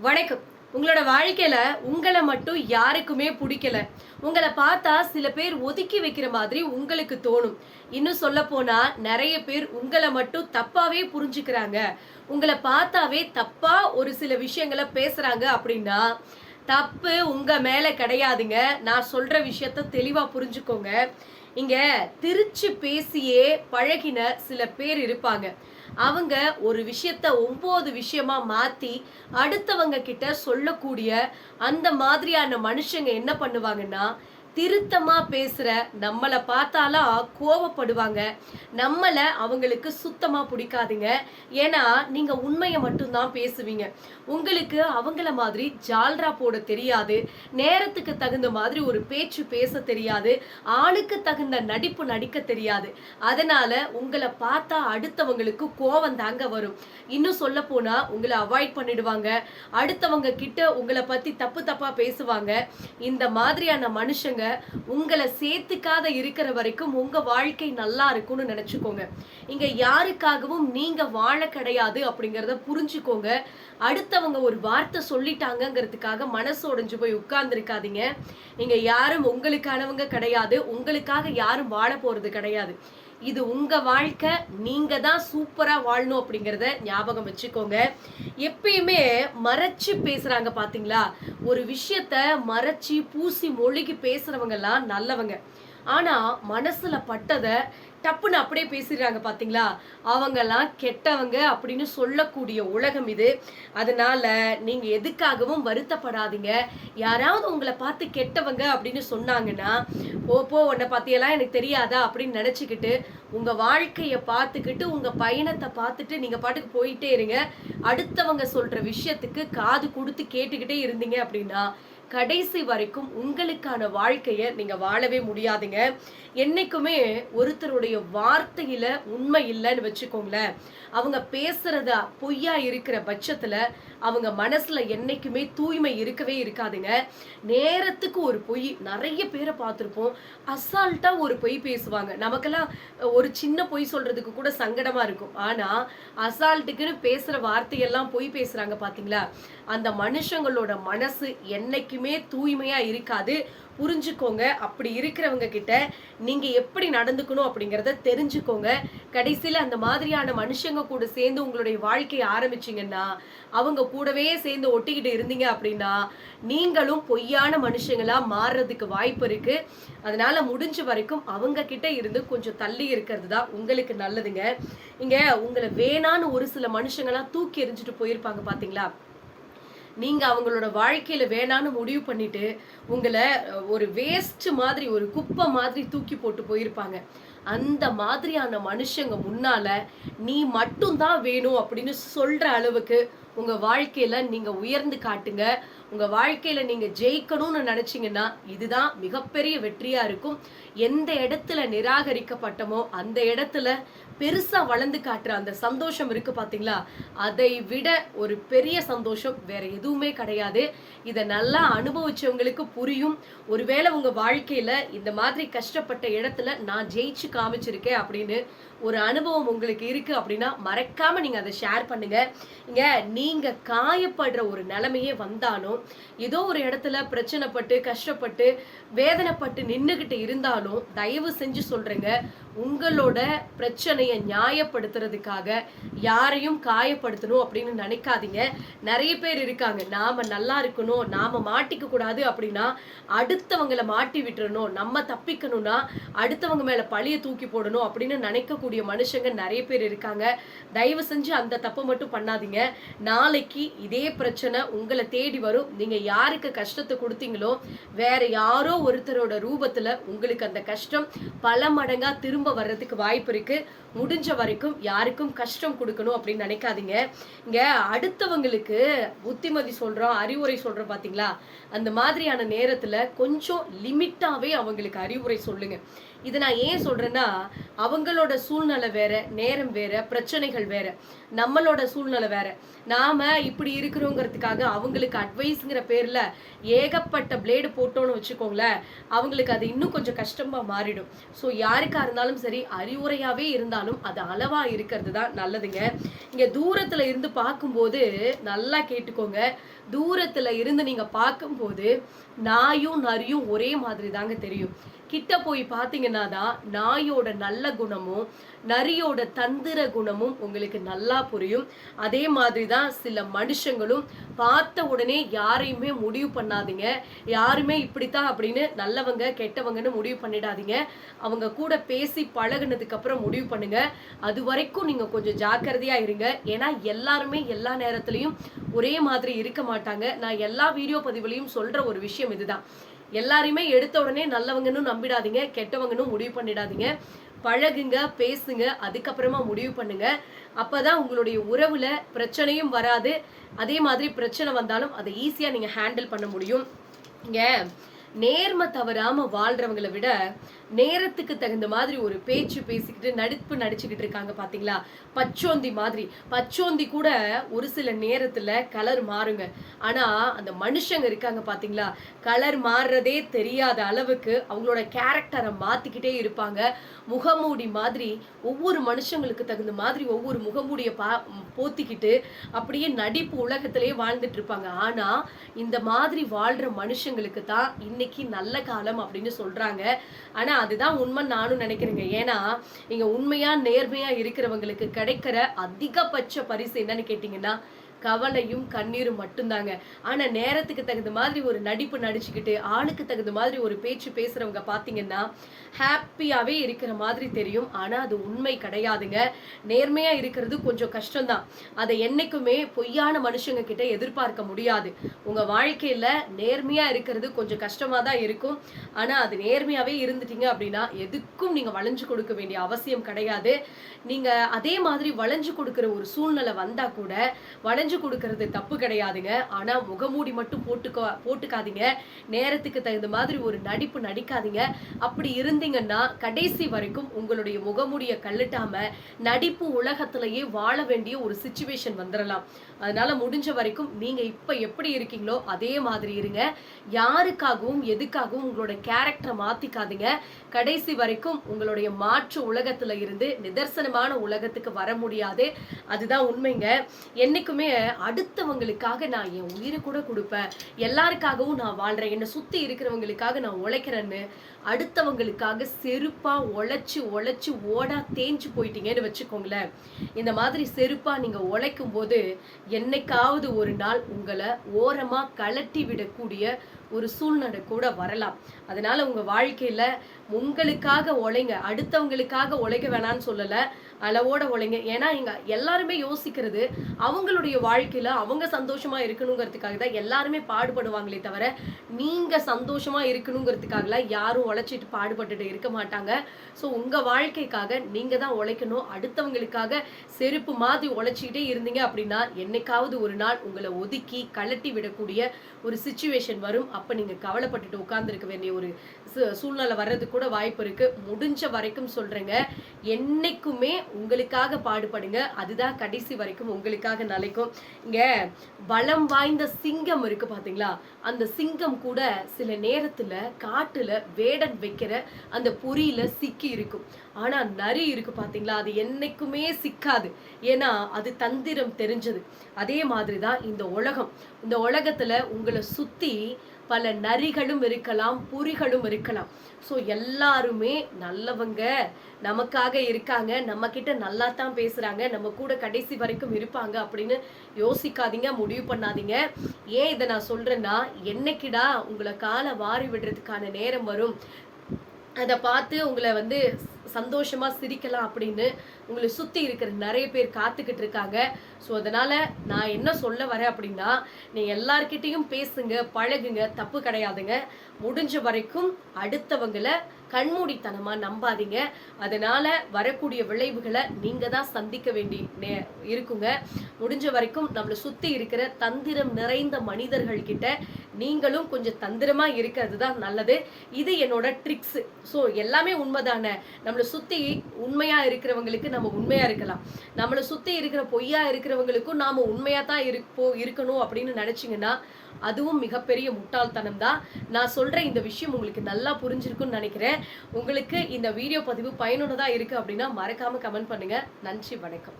வணக்கம். உங்களோட வாழ்க்கையில உங்களை மட்டும் யாருக்குமே பிடிக்கல. உங்களை பார்த்தா சில பேர் ஒதுக்கி வைக்கிற மாதிரி உங்களுக்கு தோணும். இன்னும் சொல்ல போனா நிறைய பேர் உங்களை மட்டும் தப்பாவே புரிஞ்சுக்கிறாங்க. உங்களை பார்த்தாவே தப்பா ஒரு சில விஷயங்களை பேசுறாங்க அப்படின்னா தப்பு உங்க மேல கிடையாதுங்க. நான் சொல்ற விஷயத்த தெளிவா புரிஞ்சுக்கோங்க. இங்க திருச்சி பேசியே பழகின சில பேர் இருப்பாங்க. அவங்க ஒரு விஷயத்த ஒம்பது விஷயமா மாத்தி அடுத்தவங்க கிட்ட சொல்லக்கூடிய அந்த மாதிரியான மனுஷங்க என்ன பண்ணுவாங்கன்னா திருத்தமாக பேசுகிற நம்மளை பார்த்தாலாம் கோவப்படுவாங்க. நம்மளை அவங்களுக்கு சுத்தமாக பிடிக்காதுங்க. ஏன்னா நீங்கள் உண்மையை மட்டும்தான் பேசுவீங்க. உங்களுக்கு அவங்கள மாதிரி ஜால்ரா போட தெரியாது. நேரத்துக்கு தகுந்த மாதிரி ஒரு பேச்சு பேச தெரியாது. ஆளுக்கு தகுந்த நடிப்பு நடிக்க தெரியாது. அதனால உங்களை பார்த்தா அடுத்தவங்களுக்கு கோவம் தாங்க வரும். இன்னும் சொல்ல போனால் உங்களை அவாய்ட் பண்ணிடுவாங்க. அடுத்தவங்க கிட்ட உங்களை பற்றி தப்பு தப்பாக பேசுவாங்க. இந்த மாதிரியான மனுஷங்க உங்களை சேர்த்துக்காத இருக்கிற வரைக்கும் உங்க வாழ்க்கை நல்லா இருக்கும்னு நினைச்சுக்கோங்க. இங்க யாருக்காகவும் நீங்க வாழ கிடையாது அப்படிங்கறத புரிஞ்சுக்கோங்க. அடுத்தவங்க ஒரு வார்த்தை சொல்லிட்டாங்கங்கிறதுக்காக மனசு உடைஞ்சு போய் உட்கார்ந்துருக்காதீங்க. இங்க யாரும் உங்களுக்கானவங்க கிடையாது. உங்களுக்காக யாரும் வாழ போறது கிடையாது. இது உங்க வாழ்க்கை நீங்க தான் சூப்பரா வாழணும் அப்படிங்கறத ஞாபகம் வச்சுக்கோங்க. எப்பயுமே மறைச்சு பேசுறாங்க பாத்தீங்களா? ஒரு விஷயத்த மறைச்சு பூசி மொழிகி பேசுறவங்க எல்லாம் நல்லவங்க. ஆனா மனசுல பட்டதை டப்புன்னு அப்படியே பேசிடுறாங்க பார்த்தீங்களா அவங்கெல்லாம் கெட்டவங்க அப்படின்னு சொல்லக்கூடிய உலகம் இது. அதனால நீங்க எதுக்காகவும் வருத்தப்படாதீங்க. யாராவது உங்களை பார்த்து கெட்டவங்க அப்படின்னு சொன்னாங்கன்னா போ போ உன்னை பத்தியெல்லாம் எனக்கு தெரியாதா? அப்படின்னு நினச்சிக்கிட்டு உங்க வாழ்க்கையை பார்த்துக்கிட்டு உங்க பயணத்தை பார்த்துட்டு நீங்க பாட்டுக்கு போயிட்டே இருங்க. அடுத்தவங்க சொல்ற விஷயத்துக்கு காது கொடுத்து கேட்டுக்கிட்டே இருந்தீங்க அப்படின்னா கடைசி வரைக்கும் உங்களுக்கான வாழ்க்கையை நீங்கள் வாழவே முடியாதுங்க. என்னைக்குமே ஒருத்தருடைய வார்த்தையில் உண்மை இல்லைன்னு வச்சுக்கோங்களேன். அவங்க பேசுகிறத பொய்யா இருக்கிற பட்சத்தில் அவங்க மனசில் என்றைக்குமே தூய்மை இருக்கவே இருக்காதுங்க. நேரத்துக்கு ஒரு பொய் நிறைய பேரை பார்த்துருப்போம். அசால்ட்டாக ஒரு பொய் பேசுவாங்க. நமக்கெல்லாம் ஒரு சின்ன பொய் சொல்கிறதுக்கு கூட சங்கடமாக இருக்கும். ஆனால் அசால்ட்டுக்குன்னு பேசுகிற வார்த்தையெல்லாம் பொய் பேசுகிறாங்க பார்த்தீங்களா அந்த மனுஷங்களோட மனசு என்னைக்குமே தூய்மையா இருக்காது. புரிஞ்சுக்கோங்க. அப்படி இருக்கிறவங்க கிட்ட நீங்க எப்படி நடந்துக்கணும் அப்படிங்கிறத தெரிஞ்சுக்கோங்க. கடைசியில் அந்த மாதிரியான மனுஷங்க கூட சேர்ந்து உங்களுடைய வாழ்க்கையை ஆரம்பிச்சீங்கன்னா அவங்க கூடவே சேர்ந்து ஒட்டிக்கிட்டு இருந்தீங்க அப்படின்னா நீங்களும் பொய்யான மனுஷங்களா மாறுறதுக்கு வாய்ப்பு இருக்கு. அதனால முடிஞ்ச வரைக்கும் அவங்க கிட்ட இருந்து கொஞ்சம் தள்ளி இருக்கிறது தான் உங்களுக்கு நல்லதுங்க. இங்க உங்களை வேணான்னு ஒரு சில மனுஷங்களாம் தூக்கி எறிஞ்சிட்டு போயிருப்பாங்க பாத்தீங்களா? நீங்கள் அவங்களோட வாழ்க்கையில் வேணான்னு முடிவு பண்ணிட்டு உங்களை ஒரு வேஸ்ட் மாதிரி ஒரு குப்பை மாதிரி தூக்கி போட்டு போயிருப்பாங்க. அந்த மாதிரியான மனுஷங்க முன்னால நீ மட்டும்தான் வேணும் அப்படின்னு சொல்ற அளவுக்கு உங்க வாழ்க்கையில நீங்க உயர்ந்து காட்டுங்க. உங்க வாழ்க்கையில நீங்க ஜெயிக்கணும்னு நினைச்சீங்கன்னா இதுதான் மிகப்பெரிய வெற்றியா இருக்கும். எந்த இடத்துல நிராகரிக்கப்பட்டமோ அந்த இடத்துல பெருசா வளர்ந்து காட்டுற அந்த சந்தோஷம் இருக்கு பாத்தீங்களா? அதை விட ஒரு பெரிய சந்தோஷம் வேற எதுவுமே கிடையாது. இதை நல்லா அனுபவிச்சவங்களுக்கு புரியும். ஒருவேளை உங்க வாழ்க்கையில இந்த மாதிரி கஷ்டப்பட்ட இடத்துல நான் ஜெயிச்சு காமிச்சிருக்கேன் அப்படின்னு ஒரு அனுபவம் உங்களுக்கு இருக்குது அப்படின்னா மறக்காம நீங்கள் அதை ஷேர் பண்ணுங்க. இங்கே நீங்கள் காயப்படுற ஒரு நிலைமையே வந்தாலும் ஏதோ ஒரு இடத்துல பிரச்சனைப்பட்டு கஷ்டப்பட்டு வேதனைப்பட்டு நின்றுக்கிட்டு இருந்தாலும் தயவு செஞ்சு சொல்கிறேங்க உங்களோட பிரச்சனையை நியாயப்படுத்துறதுக்காக யாரையும் காயப்படுத்தணும் அப்படின்னு நினைக்காதீங்க. நிறைய பேர் இருக்காங்க நாம் நல்லா இருக்கணும் நாம மாட்டிக்க கூடாது அப்படின்னா அடுத்தவங்களை மாட்டி விட்டுறணும் நம்ம தப்பிக்கணும்னா அடுத்தவங்க மேலே பழியை தூக்கி போடணும் அப்படின்னு பண்ணக்கூடிய மனுஷங்க நிறைய பேர் இருக்காங்க. தயவு செஞ்சு அந்த தப்பை மட்டும் பண்ணாதீங்க. நாளைக்கு இதே பிரச்சனை உங்களை தேடி வரும். நீங்கள் யாருக்கு கஷ்டத்தை கொடுத்தீங்களோ வேற யாரோ ஒருத்தரோட ரூபத்தில் உங்களுக்கு அந்த கஷ்டம் பல மடங்காக திரும்ப வர்றதுக்கு வாய்ப்பு இருக்குது முடிஞ்ச வரைக்கும் யாருக்கும் கஷ்டம் கொடுக்கணும் அப்படின்னு நினைக்காதீங்க. இங்கே அடுத்தவங்களுக்கு புத்திமதி சொல்கிறோம் அறிவுரை சொல்கிறோம் பார்த்தீங்களா அந்த மாதிரியான நேரத்தில் கொஞ்சம் லிமிட்டாகவே அவங்களுக்கு அறிவுரை சொல்லுங்கள் இதை நான் ஏன் சொல்கிறேன்னா அவங்களோட சூழ்நிலை வேற நேரம் வேற பிரச்சனைகள் வேற. நம்மளோட சூழ்நிலை வேற. நாம இப்படி இருக்கிறோங்கிறதுக்காக அவங்களுக்கு அட்வைஸுங்கிற பேரில் ஏகப்பட்ட பிளேடு போட்டோன்னு வச்சுக்கோங்களேன் அவங்களுக்கு அது இன்னும் கொஞ்சம் கஷ்டமா மாறிடும். ஸோ யாருக்காக இருந்தாலும் சரி அறிவுரையாகவே இருந்தாலும் அது அளவாக இருக்கிறது தான் நல்லதுங்க. இங்கே தூரத்தில் இருந்து பார்க்கும்போது நல்லா கேட்டுக்கோங்க. தூரத்தில் இருந்து நீங்கள் பார்க்கும்போது நாயும் நரியும் ஒரே மாதிரி தாங்க தெரியும். கிட்ட போய் பார்த்தீங்கன்னா தான் நாயோட நல்ல குணமும் நரியோட தந்திர குணமும் உங்களுக்கு நல்லா புரியும். அதே மாதிரி தான் சில மனுஷங்களும் பார்த்த உடனே யாரையுமே முடிவு பண்ணாதீங்க. யாருமே இப்படித்தான் அப்படின்னு நல்லவங்க கெட்டவங்கன்னு முடிவு பண்ணிடாதீங்க. அவங்க கூட பேசி பழகுனதுக்கப்புறம் முடிவு பண்ணுங்க. அது வரைக்கும் நீங்கள் கொஞ்சம் ஜாக்கிரதையாக இருங்க. ஏன்னா எல்லாருமே எல்லா நேரத்துலையும் ஒரே மாதிரி இருக்க மாட்டாங்க. நான் எல்லா வீடியோ பதிவுலையும் சொல்கிற ஒரு விஷயம் இதுதான். எல்லாரையுமே எடுத்த உடனே நல்லவங்கன்னு நம்பிடாதீங்க கெட்டவங்கன்னு முடிவு பண்ணிடாதீங்க. பழகுங்க பேசுங்க அதுக்கப்புறமா முடிவு பண்ணுங்க. அப்பதான் உங்களுடைய உறவுல பிரச்சனையும் வராது. அதே மாதிரி பிரச்சனை வந்தாலும் அதை ஈஸியா நீங்க ஹேண்டில் பண்ண முடியும். இங்க நேர்மை தவறாம வாழ்றவங்களை விட நேரத்துக்கு தகுந்த மாதிரி ஒரு பேச்சு பேசிக்கிட்டு நடிப்பு நடிச்சுக்கிட்டு இருக்காங்க பார்த்தீங்களா பச்சோந்தி மாதிரி. பச்சோந்தி கூட ஒரு சில நேரத்தில் கலர் மாறுங்க. ஆனால் அந்த மனுஷங்க இருக்காங்க பார்த்தீங்களா கலர் மாறுறதே தெரியாத அளவுக்கு அவங்களோட கேரக்டரை மாற்றிக்கிட்டே இருப்பாங்க. முகமூடி மாதிரி ஒவ்வொரு மனுஷங்களுக்கு தகுந்த மாதிரி ஒவ்வொரு முகமூடியை பா போத்திக்கிட்டு அப்படியே நடிப்பு உலகத்திலே வாழ்ந்துட்டு இருப்பாங்க. ஆனால் இந்த மாதிரி வாழ்கிற மனுஷங்களுக்கு தான் இன்னைக்கு நல்ல காலம் அப்படின்னு சொல்கிறாங்க ஆனால் அதுதான் உண்மை நானும் நினைக்கிறேங்க. ஏன்னா நீங்க உண்மையா நேர்மையா இருக்கிறவங்களுக்கு கிடைக்கிற அதிகபட்ச பரிசு என்னன்னு கேட்டீங்கன்னா கவலையும் கண்ணீரும் மட்டும்தாங்க. ஆனால் நேரத்துக்கு தகுந்த மாதிரி ஒரு நடிப்பு நடிச்சுக்கிட்டு ஆளுக்கு தகுந்த மாதிரி ஒரு பேச்சு பேசுகிறவங்க பார்த்தீங்கன்னா ஹாப்பியாகவே இருக்கிற மாதிரி தெரியும். ஆனால் அது உண்மை கிடையாதுங்க. நேர்மையாக இருக்கிறது கொஞ்சம் கஷ்டம்தான். அதை என்றைக்குமே பொய்யான மனுஷங்க கிட்ட எதிர்பார்க்க முடியாது. உங்கள் வாழ்க்கையில் நேர்மையாக இருக்கிறது கொஞ்சம் கஷ்டமாக தான் இருக்கும். ஆனால் அது நேர்மையாகவே இருந்துட்டீங்க அப்படின்னா எதுக்கும் நீங்கள் வளைஞ்சு கொடுக்க வேண்டிய அவசியம் கிடையாது. நீங்கள் அதே மாதிரி வளைஞ்சு கொடுக்குற ஒரு சூழ்நிலை வந்தால் கூட வளைஞ்சு கொடுக்கறது தப்பு கிடையாதுங்க. ஆனால் முகமூடி மட்டும் போட்டுக்கோ போட்டுக்காதீங்க. நேரத்துக்கு தகுந்த மாதிரி ஒரு நடிப்பு நடிக்காதீங்க. அப்படி இருந்தீங்கன்னா கடைசி வரைக்கும் உங்களுடைய முகமூடியை கல்லுட்டாம நடிப்பு உலகத்திலேயே வாழ வேண்டிய ஒரு சுச்சுவேஷன் வந்துடலாம் அதனால முடிஞ்ச வரைக்கும் நீங்க இப்ப எப்படி இருக்கீங்களோ அதே மாதிரி இருங்க. யாருக்காகவும் எதுக்காகவும் உங்களோட கேரக்டரை மாத்திக்காதீங்க. கடைசி வரைக்கும் உங்களுடைய மாற்று உலகத்துல இருந்து நிதர்சனமான உலகத்துக்கு வர முடியாது. அதுதான் உண்மைங்க. என்னைக்குமே அடுத்தவங்களுக்காக நான் என் உயிரை கூட கொடுப்பேன். எல்லாருக்காகவும் நான் வாழ்கிறேன் என்னை சுற்றி இருக்கிறவங்களுக்காக நான் உழைக்கிறேன்னு அடுத்தவங்களுக்காக செருப்பாக உழைச்சி உழைச்சி ஓடா தேஞ்சு போயிட்டீங்கன்னு வச்சுக்கோங்களேன். இந்த மாதிரி செருப்பாக நீங்கள் உழைக்கும் போது என்னைக்காவது ஒரு நாள் உங்களை ஓரமாக கலட்டி விடக்கூடிய ஒரு சூழ்நிலை கூட வரலாம். அதனால உங்கள் வாழ்க்கையில் உங்களுக்காக உழைங்க. அடுத்தவங்களுக்காக உழைக்க வேணாம்னு சொல்லலை. அளவோட உழைங்க ஏன்னா இங்க எல்லாருமே யோசிக்கிறது அவங்களுடைய வாழ்க்கையில அவங்க சந்தோஷமா இருக்கணுங்கிறதுக்காக தான் எல்லாருமே பாடுபடுவாங்களே தவிர நீங்க சந்தோஷமா இருக்கணுங்கிறதுக்காகலாம் யாரும் உழைச்சிட்டு பாடுபட்டுட்டு இருக்க மாட்டாங்க. ஸோ உங்க வாழ்க்கைக்காக நீங்க தான் உழைக்கணும். அடுத்தவங்களுக்காக செருப்பு மாதிரி உழைச்சிக்கிட்டே இருந்தீங்க அப்படின்னா என்னைக்காவது ஒரு நாள் உங்களை ஒதுக்கி கலட்டி விடக்கூடிய ஒரு சுச்சுவேஷன் வரும். அப்ப நீங்க கவலைப்பட்டுட்டு உட்கார்ந்துருக்க வேண்டிய ஒரு சூழ்நிலை வர்றதுக்கு கூட வாய்ப்பு இருக்கு. முடிஞ்ச வரைக்கும் சொல்றேங்க. என்னைக்குமே உங்களுக்காக பாடுபடுங்க. அதுதான் கடைசி வரைக்கும் உங்களுக்காக நிலைக்கும். இங்க பலம் வாய்ந்த சிங்கம் இருக்கு பாத்தீங்களா? அந்த சிங்கம் கூட சில நேரத்துல காட்டுல வேடன் வைக்கிற அந்த பொறியில சிக்கி இருக்கும். ஆனா நரி இருக்கு பாத்தீங்களா? அது என்னைக்குமே சிக்காது. ஏன்னா அது தந்திரம் தெரிஞ்சது. அதே மாதிரிதான் இந்த உலகம். இந்த உலகத்துல உங்களை சுத்தி பல நரிகளும் இருக்கலாம் புரிகளும் இருக்கலாம். ஸோ எல்லாருமே நல்லவங்க. நமக்காக இருக்காங்க. நம்ம கிட்ட நல்லா தான் பேசுறாங்க. நம்ம கூட கடைசி வரைக்கும் இருப்பாங்க அப்படின்னு யோசிக்காதீங்க முடிவு பண்ணாதீங்க. ஏன் இதை நான் சொல்றேன்னா என்னைக்குடா உங்களை காலை வாரி விடுறதுக்கான நேரம் வரும். அதை பார்த்து உங்களை வந்து சந்தோஷமாக சிரிக்கலாம் அப்படின்னு உங்களை சுற்றி இருக்கிற நிறைய பேர் காத்துக்கிட்டு இருக்காங்க. ஸோ அதனால் நான் என்ன சொல்ல வரேன் அப்படின்னா நீங்க எல்லார்கிட்டேயும் பேசுங்க பழகுங்க தப்பு கிடையாதுங்க. முடிஞ்ச வரைக்கும் அடுத்தவங்களை கண்மூடித்தனமா நம்பாதீங்க. அதனால வரக்கூடிய விளைவுகளை நீங்க தான் சந்திக்க வேண்டி இருக்குங்க. முடிஞ்ச வரைக்கும் நம்மளை சுத்தி இருக்கிற தந்திரம் நிறைந்த மனிதர்கள் கிட்ட நீங்களும் கொஞ்சம் தந்திரமா இருக்கிறது தான் நல்லது. இது என்னோட ட்ரிக்ஸ் ஸோ எல்லாமே உண்மைதானே? நம்மளை சுத்தி உண்மையா இருக்கிறவங்களுக்கு நம்ம உண்மையா இருக்கலாம். நம்மளை சுத்தி இருக்கிற பொய்யா இருக்கிறவங்களுக்கும் நாம உண்மையா தான் இருப்போ இருக்கணும் அப்படின்னு நினச்சிங்கன்னா அதுவும் மிகப்பெரிய முட்டாள்தனம் தான் நான் சொல்கிற இந்த விஷயம் உங்களுக்கு நல்லா புரிஞ்சிருக்கும்னு நினைக்கிறேன். உங்களுக்கு இந்த வீடியோ பதிவு பயனுள்ளதாக இருக்கு அப்படின்னா மறக்காமல் கமெண்ட் பண்ணுங்க. நன்றி வணக்கம்.